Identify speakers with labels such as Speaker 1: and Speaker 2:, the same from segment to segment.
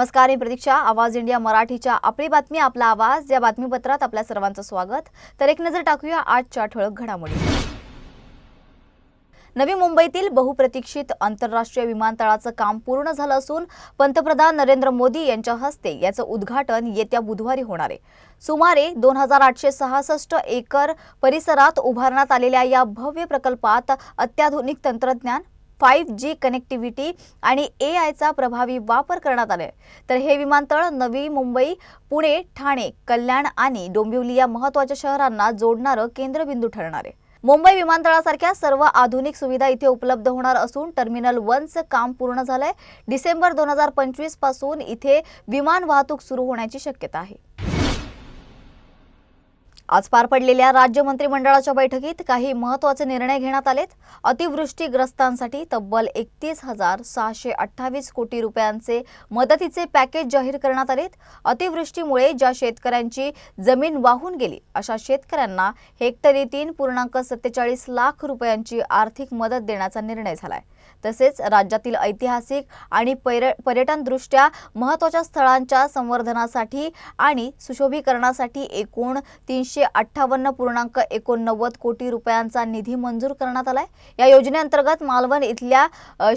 Speaker 1: नमस्कार मी प्रतीक्षा. आवाज इंडिया मराठीच्या आपली बातमी आपला आवाज. या बातमीपत्रात आपल्या सर्वांचं स्वागत. तर एक नजर टाकूया आजच्या ठळक घडामोडी. नवी मुंबईतील बहुप्रतीक्षित आंतरराष्ट्रीय विमानतळाचं काम पूर्ण झालं असून पंतप्रधान नरेंद्र मोदी यांच्या हस्ते याचं उद्घाटन येत्या बुधवारी होणार आहे. सुमारे दोन हजार आठशे सहासष्ट एकर परिसरात उभारण्यात आलेल्या या भव्य प्रकल्पात अत्याधुनिक तंत्रज्ञान फाईव्ह जी कनेक्टिव्हिटी आणि ए आयचा प्रभावी वापर करण्यात आलाय. तर हे विमानतळ नवी मुंबई पुणे ठाणे कल्याण आणि डोंबिवली या महत्त्वाच्या शहरांना जोडणारं केंद्रबिंदू ठरणार आहे. मुंबई विमानतळासारख्या सर्व आधुनिक सुविधा इथे उपलब्ध होणार असून टर्मिनल वनचं काम पूर्ण झालंय. डिसेंबर दोन हजार पंचवीसपासून इथे विमान वाहतूक सुरू होण्याची शक्यता आहे. आज पार पडलेल्या राज्य मंत्रिमंडळाच्या बैठकीत काही महत्त्वाचे निर्णय घेण्यात आलेत. अतिवृष्टीग्रस्तांसाठी तब्बल एकतीस हजार सहाशे अठ्ठावीस कोटी रुपयांचे मदतीचे पॅकेज जाहीर करण्यात आलेत. अतिवृष्टीमुळे ज्या शेतकऱ्यांची जमीन वाहून गेली अशा शेतकऱ्यांना हेक्टरी तीन पूर्णांक सत्तेचाळीस लाख रुपयांची आर्थिक मदत देण्याचा निर्णय झालाय. तसेच राज्यातील ऐतिहासिक आणि पैर पर्यटनदृष्ट्या महत्त्वाच्या स्थळांच्या संवर्धनासाठी आणि सुशोभीकरणासाठी एकूण तीनशे अठ्ठावन्न पूर्णांक एकोणनव्वद कोटी रुपयांचा निधी मंजूर करण्यात आलाय. या योजनेअंतर्गत मालवण इथल्या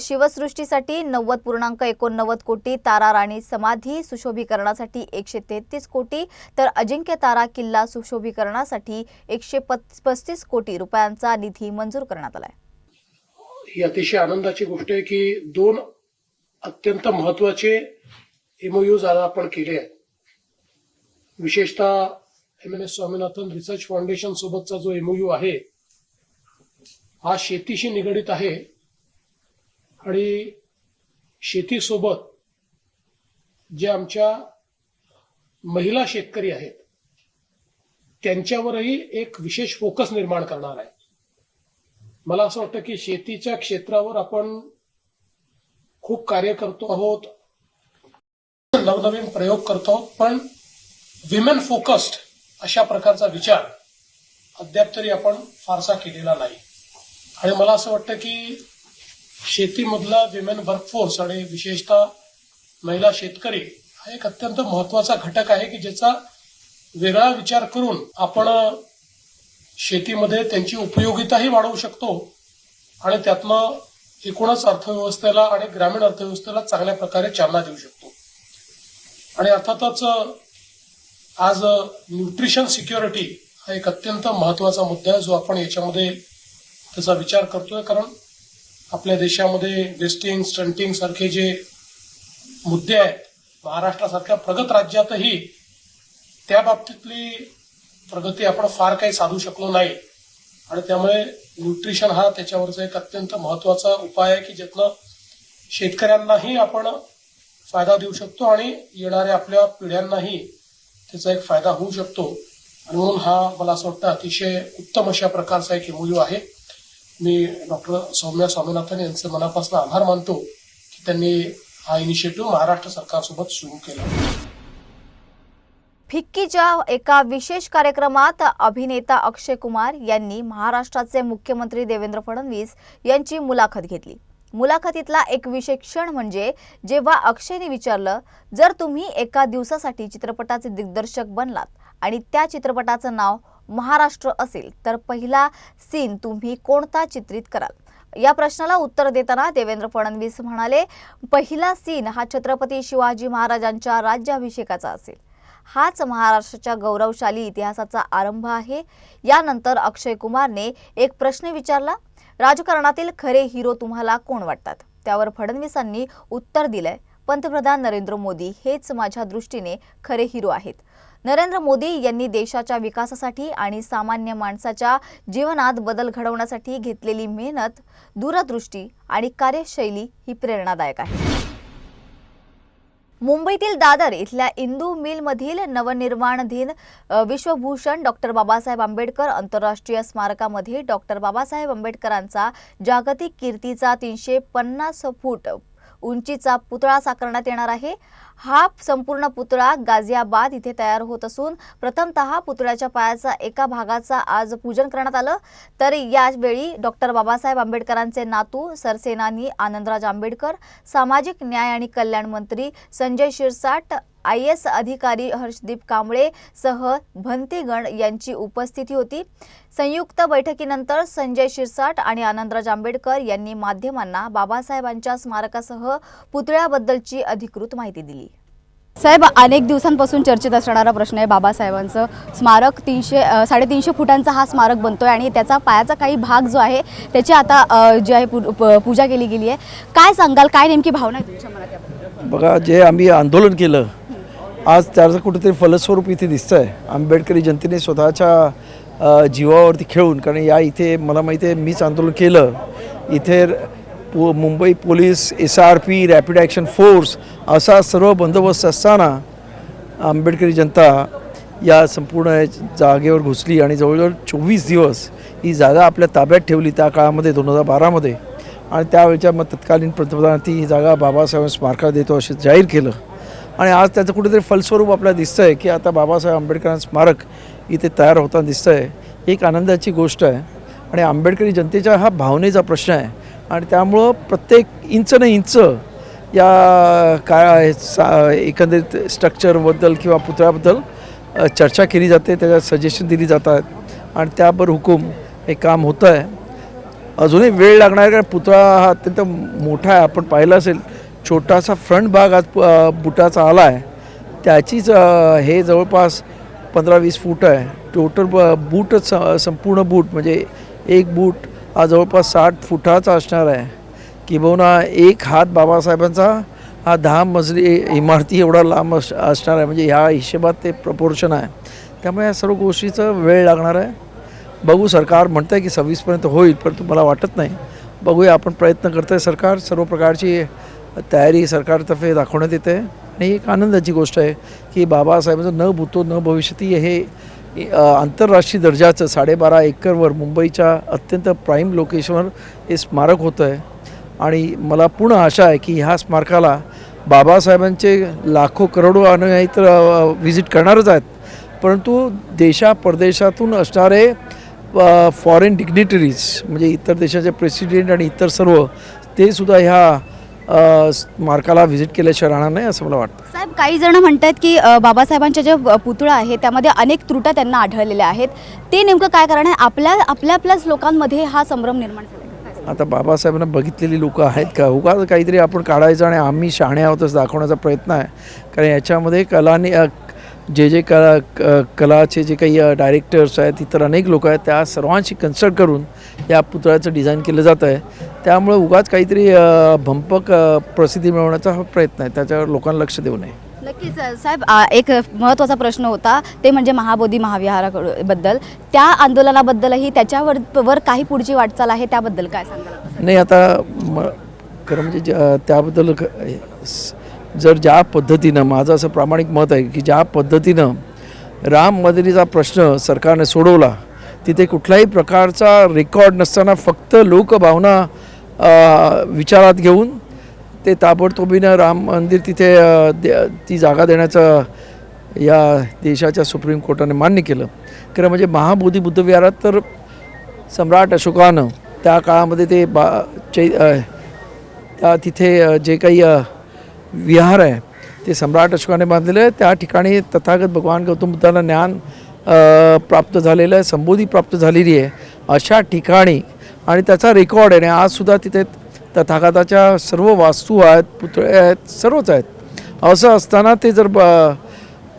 Speaker 1: शिवसृष्टीसाठी नव्वद पूर्णांक एकोणनव्वद कोटी तारा राणी समाधी सुशोभीकरणासाठी एकशे तेहतीस कोटी तर अजिंक्य तारा किल्ला सुशोभीकरणासाठी एकशे पस्तीस कोटी रुपयांचा निधी मंजूर करण्यात आलाय.
Speaker 2: ही अतिशय आनंदाची गोष्ट आहे की दोन अत्यंत महत्त्वाचे एमओयूज आज आपण केले आहेत. विशेषतः M N S Swaminathan research foundation सोबतचा जो एमओयू आहे हा शेतीशी निगडीत आहे आणि शेतीसोबत जे आमच्या महिला शेतकरी आहेत त्यांच्यावरही एक विशेष फोकस निर्माण करणार आहे. मला असं वाटतं की शेतीच्या क्षेत्रावर आपण खूप कार्य करतो आहोत. नवनवीन प्रयोग करतो आहोत. पण विमेन फोकस्ड अशा प्रकारचा विचार अद्याप तरी आपण फारसा केलेला नाही. आणि मला असं वाटतं की शेतीमधला विमेन वर्कफोर्स आणि विशेषतः महिला शेतकरी हा एक अत्यंत महत्त्वाचा घटक आहे की ज्याचा वेगळा विचार करून आपण शेतीमध्ये त्यांची उपयोगिताही वाढवू शकतो आणि त्यातनं एकूणच अर्थव्यवस्थेला आणि ग्रामीण अर्थव्यवस्थेला चांगल्या प्रकारे चालना देऊ शकतो. आणि अर्थातच आज न्यूट्रिशन सिक्युरिटी हा एक अत्यंत महत्त्वाचा मुद्दा आहे जो आपण याच्यामध्ये त्याचा विचार करतोय. कारण आपल्या देशामध्ये वेस्टिंग स्टंटिंग सारखे जे मुद्दे आहेत महाराष्ट्रासारख्या प्रगत राज्यातही त्या बाबतीतली प्रगती आपण फार काही साधू शकलो नाही. आणि त्यामुळे न्यूट्रिशन हा त्याच्यावरचा एक अत्यंत महत्त्वाचा उपाय आहे की ज्यातनं शेतकऱ्यांनाही आपण फायदा देऊ शकतो आणि येणाऱ्या आपल्या पिढ्यांनाही त्याचा एक फायदा होऊ शकतो. आणि म्हणून हा मला असं वाटतं अतिशय उत्तम अशा प्रकारचा एक एमओयू आहे. मी डॉक्टर सौम्या स्वामीनाथन यांचे मनापासून आभार मानतो की त्यांनी हा इनिशिएटिव्ह महाराष्ट्र सरकारसोबत सुरू केला.
Speaker 1: फिक्कीच्या एका विशेष कार्यक्रमात अभिनेता अक्षय कुमार यांनी महाराष्ट्राचे मुख्यमंत्री देवेंद्र फडणवीस यांची मुलाखत घेतली. मुलाखतीतला एक विशेष क्षण म्हणजे जेव्हा अक्षयने विचारलं जर तुम्ही एका दिवसासाठी चित्रपटाचे दिग्दर्शक बनलात आणि त्या चित्रपटाचं नाव महाराष्ट्र असेल तर पहिला सीन तुम्ही कोणता चित्रित कराल? या प्रश्नाला उत्तर देताना देवेंद्र फडणवीस म्हणाले पहिला सीन हा छत्रपती शिवाजी महाराजांच्या राज्याभिषेकाचा असेल. हाच महाराष्ट्राच्या गौरवशाली इतिहासाचा आरंभ आहे. यानंतर अक्षय कुमारने एक प्रश्न विचारला राजकारणातील खरे हिरो तुम्हाला कोण वाटतात? त्यावर फडणवीसांनी उत्तर दिलंय पंतप्रधान नरेंद्र मोदी हेच माझ्या दृष्टीने खरे हिरो आहेत. नरेंद्र मोदी यांनी देशाच्या विकासासाठी आणि सामान्य माणसाच्या जीवनात बदल घडवण्यासाठी घेतलेली मेहनत दूरदृष्टी आणि कार्यशैली ही प्रेरणादायक आहे. मुंबईतील दादर इथल्या इंदू मिलमधील नवनिर्माणाधीन विश्वभूषण डॉक्टर बाबासाहेब आंबेडकर आंतरराष्ट्रीय स्मारकामध्ये डॉक्टर बाबासाहेब आंबेडकरांचा जागतिक कीर्तीचा तीनशे पन्नास फूट उंचीचा पुतळा साकारण्यात येणार आहे. हा संपूर्ण पुतळा गाझियाबाद इथे तयार होत असून प्रथमतः पुतळ्याच्या पायाचा एका भागाचा आज पूजन करण्यात आलं. तर यावेळी डॉक्टर बाबासाहेब आंबेडकरांचे नातू सरसेनानी आनंदराज आंबेडकर सामाजिक न्याय आणि कल्याण मंत्री संजय शिरसाट आय एस अधिकारी हर्षदीप कांबळे सह भंतीगण यांची उपस्थिती होती. संयुक्त बैठकीनंतर संजय शिरसाट आणि आनंदराज आंबेडकर यांनी माध्यमांना बाबासाहेबांच्या स्मारकासह पुतळ्याबद्दलची अधिकृत माहिती दिली.
Speaker 3: साहेब अनेक दिवसांपासून चर्चेत असणारा प्रश्न आहे बाबासाहेबांचं स्मारक तीनशे साडेतीनशे फुटांचा हा स्मारक बनतोय आणि त्याचा पायाचा काही भाग जो आहे त्याची आता जी आहे पूजा केली गेली आहे. काय सांगाल? काय नेमकी भावना आहे तुमच्या मनात?
Speaker 4: बघा जे आम्ही आंदोलन केलं आज त्याचं कुठेतरी फलस्वरूप इथे दिसतं आहे आंबेडकरी जनतेने स्वतःच्या जीवावरती खेळून कारण या इथे मला माहिती आहे मीच आंदोलन केलं. इथे पो Mumbai police S R P rapid action force असा सर्व बंदोबस्त असताना आंबेडकरी जनता या संपूर्ण जागेवर घुसली आणि जवळजवळ चोवीस दिवस ही जागा आपल्या ताब्यात ठेवली त्या काळामध्ये दोन हजार बारामध्ये. आणि त्यावेळच्या मग तत्कालीन पंतप्रधानांनी ही जागा बाबासाहेब स्मारकाला देतो असे जाहीर केलं. आणि आज त्याचं कुठेतरी फलस्वरूप आपल्याला दिसतं आहे की आता बाबासाहेब आंबेडकरांचं स्मारक इथे तयार होताना दिसतं आहे एक आनंदाची गोष्ट आहे. आणि आंबेडकरी जनतेच्या हा भावनेचा प्रश्न आहे. आणि त्यामुळं प्रत्येक इंच न इंच या काय सा एकंदरीत स्ट्रक्चरबद्दल किंवा पुतळ्याबद्दल चर्चा केली जाते त्याच्यात सजेशन दिली जातात. आणि त्यावर हुकूम हे काम होतं आहे अजूनही वेळ लागणार कारण पुतळा हा अत्यंत मोठा आहे. आपण पाहिलं असेल छोटासा फ्रंट भाग आज बुटाचा आला आहे त्याचीच हे जवळपास पंधरा वीस फूट आहे. टोटल ब बूटच संपूर्ण बूट म्हणजे एक बूट हा जवळपास साठ फुटाचा असणार आहे. किंबहुना एक हात बाबासाहेबांचा हा दहा मजली इमारती एवढा लांब अस असणार आहे. म्हणजे ह्या हिशेबात ते प्रपोर्शन आहे. त्यामुळे या सर्व गोष्टीचं वेळ लागणार आहे. बघू सरकार म्हणतं आहे की सव्वीसपर्यंत होईल परंतु मला वाटत नाही. बघूया आपण प्रयत्न करतो आहे सरकार. सर्व प्रकारची तयारी सरकारतर्फे दाखवण्यात येते. आणि एक आनंदाची गोष्ट आहे की बाबासाहेबांचं न भूतो न भविष्यती हे आंतरराष्ट्रीय दर्जाचं साडेबारा एकरवर मुंबईच्या अत्यंत प्राईम लोकेशनवर हे स्मारक होतं आहे आणि मला पूर्ण आशा आहे की ह्या स्मारकाला बाबासाहेबांचे लाखो करोडो अनुयायी तर व्हिजिट करणारच आहेत. परंतु देशा परदेशातून असणारे फॉरेन डिग्निटरीज म्हणजे इतर देशाचे प्रेसिडेंट आणि इतर सर्व ते सुद्धा ह्या स्मारकाला व्हिजिट केल्याशिवाय राहणार नाही असं मला वाटतं.
Speaker 3: साहेब काही जण म्हणतात की बाबासाहेबांच्या जे अ, पुतळा आहे त्यामध्ये अनेक त्रुट्या त्यांना आढळलेल्या आहेत. ते नेमकं काय कारण आहे? आपल्या आपल्या आपल्याच लोकांमध्ये हा संभ्रम निर्माण झाला?
Speaker 4: आता बाबासाहेबांना बघितलेली लोक आहेत का? उगा काहीतरी आपण काढायचं आणि आम्ही शहाणे आहोत असं दाखवण्याचा प्रयत्न आहे. कारण याच्यामध्ये कलाने जे जे कला क- कलाचे जे काही डायरेक्टर्स आहेत इतर अनेक लोक आहेत त्या सर्वांशी कन्सल्ट करून या पुतळ्याचं डिझाईन केलं जातं आहे त्यामुळे उगाच काहीतरी भंपक प्रसिद्धी मिळवण्याचा हा प्रयत्न आहे. त्याच्यावर लोकांना लक्ष देऊ नये.
Speaker 3: नक्कीच साहेब एक महत्त्वाचा प्रश्न होता ते म्हणजे महाबोधी महाविहाराबद्दल त्या आंदोलनाबद्दलही त्याच्यावर वर काही पुढची वाटचाल आहे त्याबद्दल काय सांगाल?
Speaker 4: नाही आता खरं म्हणजे त्याबद्दल जर ज्या पद्धतीनं माझं असं प्रामाणिक मत आहे की ज्या पद्धतीनं राम मंदिराचा प्रश्न सरकारने सोडवला तिथे कुठल्याही प्रकारचा रेकॉर्ड नसताना फक्त लोकभावना विचारात घेऊन ते ताबडतोबीनं राम मंदिर तिथे दे- ती जागा देण्याचं या देशाच्या सुप्रीम कोर्टाने मान्य केलं. खरं म्हणजे महाबोधी बुद्ध विहारात तर सम्राट अशोकानं त्या काळामध्ये ते बा चै त्या तिथे जे काही विहार आहे ते सम्राट अशोकाने बांधलेलं आहे. त्या ठिकाणी तथागत भगवान गौतम बुद्धाला ज्ञान प्राप्त झालेलं आहे संबोधी प्राप्त झालेली आहे. अशा ठिकाणी आणि त्याचा रेकॉर्ड आहे. आणि आजसुद्धा तिथे तथागताच्या सर्व वास्तू आहेत पुतळे आहेत सर्वच आहेत. असं असताना ते जर ब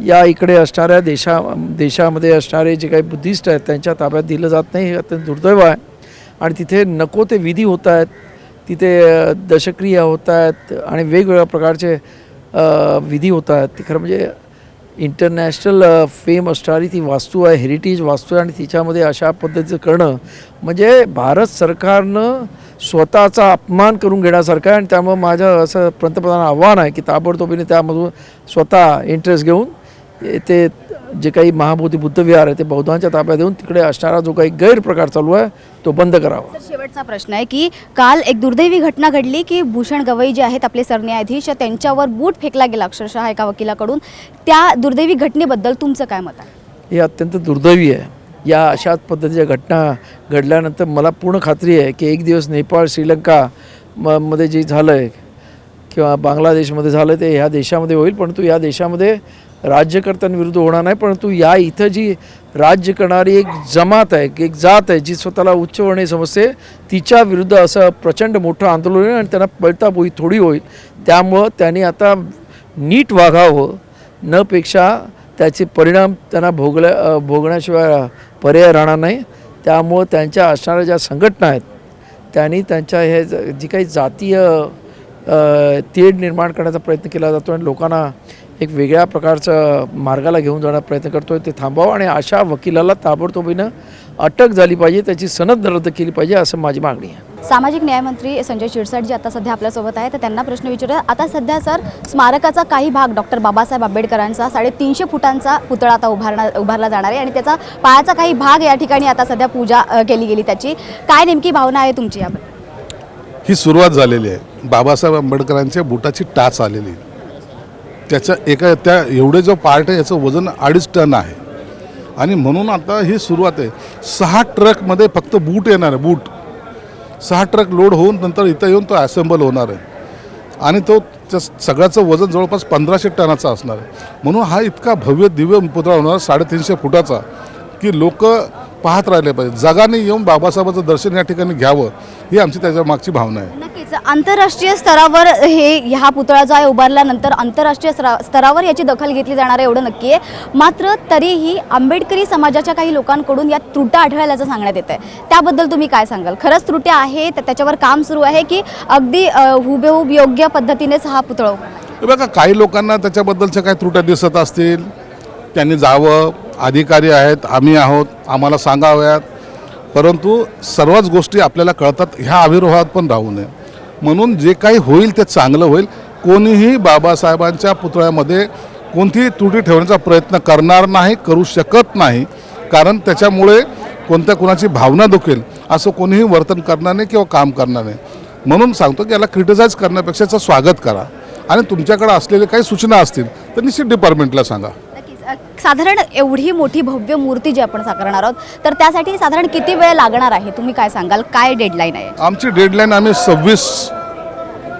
Speaker 4: या इकडे असणाऱ्या देशा देशामध्ये असणारे जे काही बुद्धिस्ट आहेत त्यांच्या ताब्यात दिलं जात नाही हे अत्यंत दुर्दैव आहे. आणि तिथे नको ते विधी होत आहेत तिथे दशक्रिया होत आहेत आणि वेगवेगळ्या प्रकारचे विधी होत आहेत. ते खरं म्हणजे इंटरनॅशनल फेम uh, असणारी ती वास्तू आहे हेरिटेज वास्तू आहे आणि तिच्यामध्ये अशा पद्धतीचं करणं म्हणजे भारत सरकारनं स्वतःचा अपमान करून घेण्यासारखं आहे आणि त्यामुळं माझं असं पंतप्रधान आव्हान आहे की ताबडतोबीने त्यामधून स्वतः इंटरेस्ट घेऊन ते जे काही महाबोधी बुद्धविहार आहे ते बौद्धांच्या ताब्यात देऊन तिकडे असणारा जो काही गैरप्रकार चालू आहे तो बंद करावा.
Speaker 3: शेवटचा प्रश्न आहे की काल एक दुर्दैवी घटना घडली की भूषण गवई जे आहेत आपले सरन्यायाधीश त्यांच्यावर बूट फेकला गेला अक्षरशः एका वकिलाकडून. त्या दुर्दैवी घटनेबद्दल तुमचं काय मत आहे?
Speaker 4: हे अत्यंत दुर्दैवी आहे. या अशाच पद्धतीच्या घटना घडल्यानंतर मला पूर्ण खात्री आहे की एक दिवस नेपाळ श्रीलंका म मध्ये जे झालं आहे किंवा बांगलादेशमध्ये झालं ते ह्या देशामध्ये होईल परंतु या देशामध्ये राज्यकर्त्यांविरुद्ध होणार नाही परंतु या इथं जी राज्य करणारी एक जमात आहे एक जात आहे जी स्वतःला उच्चवर्णीय समजते तिच्या विरुद्ध असं प्रचंड मोठं आंदोलन होईल आणि त्यांना पळताबोई थोडी होईल. त्यामुळं त्यांनी आता नीट वागावं. न पेक्षा त्याचे परिणाम त्यांना भोगल्या भोगण्याशिवाय पर्याय राहणार नाही. त्यामुळं त्यांच्या असणाऱ्या ज्या संघटना आहेत त्यांनी त्यांच्या हे ज- जी काही जातीय तेढ निर्माण करण्याचा प्रयत्न केला जातो आणि लोकांना एक वेगळ्या प्रकारचं मार्गाला घेऊन जाण्याचा प्रयत्न करतो ते थांबावं आणि अशा वकिलाला ताबडतोबीनं अटक झाली पाहिजे त्याची सनद रद्द केली पाहिजे असं माझी मागणी आहे.
Speaker 3: सामाजिक न्यायमंत्री संजय शिरसाट जे आता सध्या आपल्यासोबत आहे तर त्यांना प्रश्न विचारूया. आता सध्या सर स्मारकाचा काही भाग डॉक्टर बाबासाहेब आंबेडकरांचा साडेतीनशे फुटांचा पुतळा आता उभारणार उभारला जाणार आहे आणि त्याचा पायाचा काही भाग या ठिकाणी आता सध्या पूजा केली गेली त्याची. काय नेमकी भावना आहे तुमची याबद्दल?
Speaker 5: ही सुरुवात झालेली आहे. बाबासाहेब आंबेडकरांच्या बुटाची टाच आलेली आहे. त्याच्या एका त्या एवढे जो पार्ट आहे याचं वजन अडीच टन आहे. आणि म्हणून आता ही सुरुवात आहे. सहा ट्रकमध्ये फक्त बूट येणार आहे बूट. सहा ट्रक लोड होऊन नंतर इथं येऊन तो असेंबल होणार आहे. आणि तो त्या सगळ्याचं वजन जवळपास पंधराशे टनाचा असणार आहे. म्हणून हा इतका भव्य दिव्य पुतळा होणार साडेतीनशे फुटाचा की लोक पाहत राहिले पाहिजे. जगाने येऊन बाबासाहेबाचं दर्शन या ठिकाणी घ्यावं ही आमची त्याच्या मागची भावना आहे.
Speaker 3: नक्कीच. आंतरराष्ट्रीय स्तरावर हे ह्या पुतळा जो आहे उभारल्यानंतर आंतरराष्ट्रीय स्तरा स्तरावर याची दखल घेतली जाणार आहे एवढं नक्की आहे. मात्र तरीही आंबेडकरी समाजाच्या काही लोकांकडून या त्रुट्या आढळल्याचं सांगण्यात येत आहे त्याबद्दल तुम्ही काय सांगाल? खरंच त्रुट्या आहे तर त्याच्यावर काम सुरू आहे की अगदी हुबेहूब योग्य पद्धतीनेच हा पुतळा
Speaker 5: बघा काही लोकांना त्याच्याबद्दलच्या काही त्रुट्या दिसत असतील त्यांनी जावं अधिकारी आहेत आम्ही आहोत आम्हाला सांगाव्यात. परंतु सर्वच गोष्टी आपल्याला कळतात ह्या आविर्भावात पण राहू नये. म्हणून जे काही होईल ते चांगलं होईल. कोणीही बाबासाहेबांच्या पुतळ्यामध्ये कोणतीही त्रुटी ठेवण्याचा प्रयत्न करणार नाही करू शकत नाही. कारण त्याच्यामुळे कोणत्या कुणाची भावना दुखेल असं कोणीही वर्तन करणार नाही किंवा काम करणार नाही. म्हणून सांगतो की याला क्रिटिसाईज करण्यापेक्षा स्वागत करा. आणि तुमच्याकडे असलेले काही सूचना असतील तर निश्चित डिपार्टमेंटला सांगा.
Speaker 3: साधारण एवढी मोठी भव्य मूर्ती जी आपण साकारणार आहोत तर त्यासाठी साधारण किती वेळ लागणार आहे? तुम्ही काय सांगाल? काय डेडलाईन आहे?
Speaker 5: आमची डेडलाईन आम्ही सव्वीस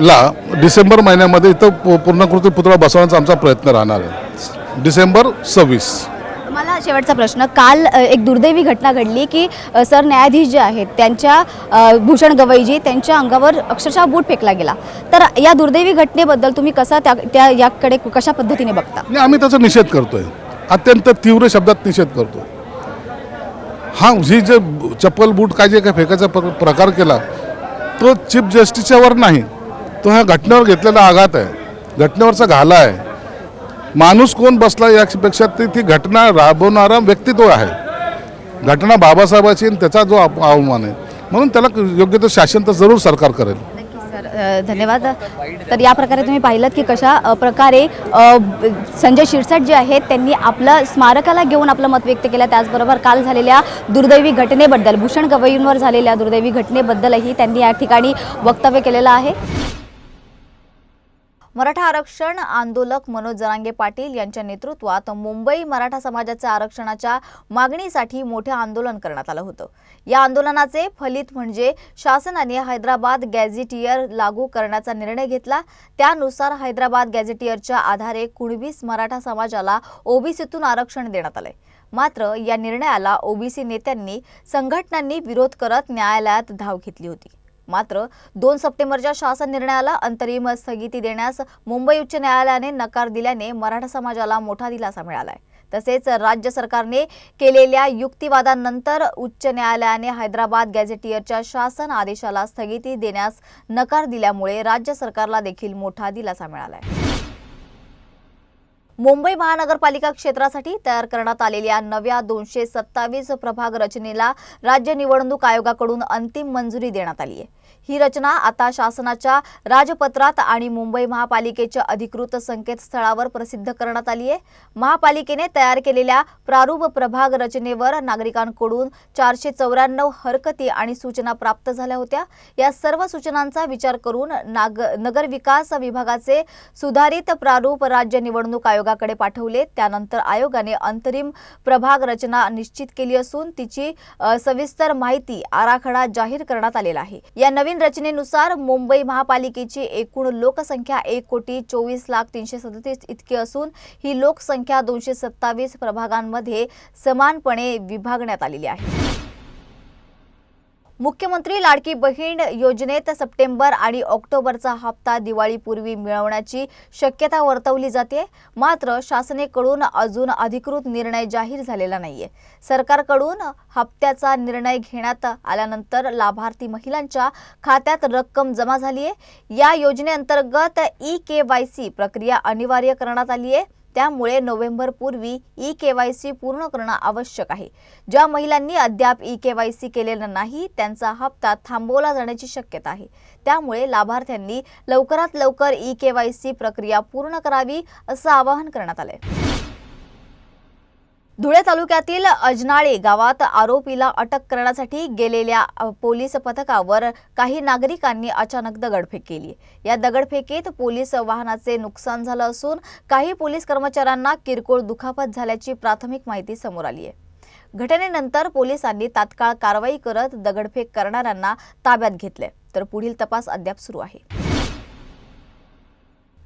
Speaker 5: ला डिसेंबर महिन्यामध्ये इथं पू- पूर्णकृती पुतळा बसवण्याचा आमचा प्रयत्न राहणार आहे. डिसेंबर सव्वीस.
Speaker 3: मला शेवटचा प्रश्न काल एक दुर्दैवी घटना घडली की सर न्यायाधीश जे आहेत त्यांच्या भूषण गवईजी त्यांच्या अंगावर अक्षरशः बूट फेकला गेला. तर या दुर्दैवी घटनेबद्दल तुम्ही कसा त्या त्या याकडे कशा पद्धतीने बघता?
Speaker 5: आणि आम्ही त्याचा निषेध करतोय. अत्यंत तीव्र शब्दात निषेध करतो हा ही जे चप्पल बूट काय जे काय फेकायचा प्र- प्रकार केला तो चीफ जस्टिसच्यावर नाही. तो ह्या घटनेवर घेतलेला आघात आहे. घटनेवरचा घाला आहे. माणूस कोण बसला यापेक्षा ती ती घटना राबवणारा व्यक्तित्व आहे. घटना बाबासाहेबाची आणि त्याचा जो अप- अवमान आहे. म्हणून त्याला योग्य तो शासन तर जरूर सरकार करेल.
Speaker 3: सर. धन्यवाद. तर या प्रकारे तुम्ही पाहिलं की कशा प्रकारे संजय शिरसाट जे आहेत त्यांनी आपलं स्मारकाला घेऊन आपलं मत व्यक्त केलं. त्याचबरोबर काल झालेल्या दुर्दैवी घटनेबद्दल भूषण गवईंवर झालेल्या दुर्दैवी घटनेबद्दलही त्यांनी या ठिकाणी वक्तव्य केलेलं आहे.
Speaker 1: मराठा आरक्षण आंदोलक मनोज जरांगे पाटील यांच्या नेतृत्वात मुंबई मराठा समाजाच्या आरक्षणाच्या मागणीसाठी मोठे आंदोलन करण्यात आलं होतं. या आंदोलनाचे फलित म्हणजे शासनाने हैदराबाद गॅझेटियर लागू करण्याचा निर्णय घेतला. त्यानुसार हैदराबाद गॅझेटियरच्या आधारे कुणबीस मराठा समाजाला ओबीसीतून आरक्षण देण्यात आलंय. मात्र या निर्णयाला ओबीसी नेत्यांनी संघटनांनी विरोध करत न्यायालयात धाव घेतली होती. मात्र दोन सप्टेंबरच्या शासन निर्णयाला अंतरिम स्थगिती देण्यास मुंबई उच्च न्यायालयाने नकार दिल्याने मराठा समाजाला मोठा दिलासा मिळालाय. तसेच राज्य सरकारने केलेल्या युक्तिवादानंतर उच्च न्यायालयाने हैदराबाद गॅझेटियरच्या शासन आदेशाला स्थगिती देण्यास नकार दिल्यामुळे राज्य सरकारला देखील मोठा दिलासा मिळालाय. मुंबई महानगरपालिका क्षेत्रासाठी तयार करण्यात आलेल्या नव्या दोनशे सत्तावीस प्रभाग रचनेला राज्य निवडणूक आयोगाकडून अंतिम मंजुरी देण्यात आली आहे. ही रचना आता शासनाच्या राजपत्रात आणि मुंबई महापालिकेच्या अधिकृत संकेतस्थळावर प्रसिद्ध करण्यात आली आहे. महापालिकेने तयार केलेल्या प्रारूप प्रभाग रचनेवर नागरिकांकडून चारशे चौऱ्याण्णव हरकती आणि सूचना प्राप्त झाल्या होत्या. या सर्व सूचनांचा विचार करून नाग नगर विकास विभागाचे सुधारित प्रारूप राज्य निवडणूक आयोगाकडे पाठवले. त्यानंतर आयोगाने अंतरिम प्रभाग रचना निश्चित केली असून तिची सविस्तर माहिती आराखडा जाहीर करण्यात आलेला आहे. या नवीन रचनेनुसार मुंबई महापालिकेची एकूण लोकसंख्या एक कोटी चोवीस लाख तीनशे सदतीस इतकी असून ही लोकसंख्या दोनशे सत्तावीस प्रभागांमध्ये समानपणे विभागण्यात आलेली आहे. मुख्यमंत्री लाडकी बहीण योजनेत सप्टेंबर आणि ऑक्टोबरचा हप्ता दिवाळीपूर्वी मिळवण्याची शक्यता वर्तवली जाते. मात्र शासनेकडून अजून अधिकृत निर्णय जाहीर झालेला नाहीये. सरकारकडून हप्त्याचा निर्णय घेण्यात आल्यानंतर लाभार्थी महिलांच्या खात्यात रक्कम जमा झाली आहे या योजनेअंतर्गत ई के वाय सी प्रक्रिया अनिवार्य करण्यात आली आहे त्यामुळे नोव्हेंबर पूर्वी ई केवायसी पूर्ण करणं आवश्यक आहे. ज्या महिलांनी अद्याप ई केवायसी केलेलं नाही त्यांचा हप्ता थांबवला जाण्याची शक्यता आहे. त्यामुळे लाभार्थ्यांनी लवकरात लवकर ई केवायसी प्रक्रिया पूर्ण करावी असं आवाहन करण्यात आलंय. धुळे तालुक्यातील अजनाळे गावात आरोपीला अटक करण्यासाठी गेलेल्या पोलीस पथकावर काही नागरिकांनी अचानक दगडफेक केली या दगडफेकीत पोलीस वाहनाचे नुकसान झालं असून काही पोलीस कर्मचाऱ्यांना किरकोळ दुखापत झाल्याची प्राथमिक माहिती समोर आली आहे. घटनेनंतर पोलिसांनी तात्काळ कारवाई करत दगडफेक करणाऱ्यांना ताब्यात घेतले तर पुढील तपास अद्याप सुरू आहे.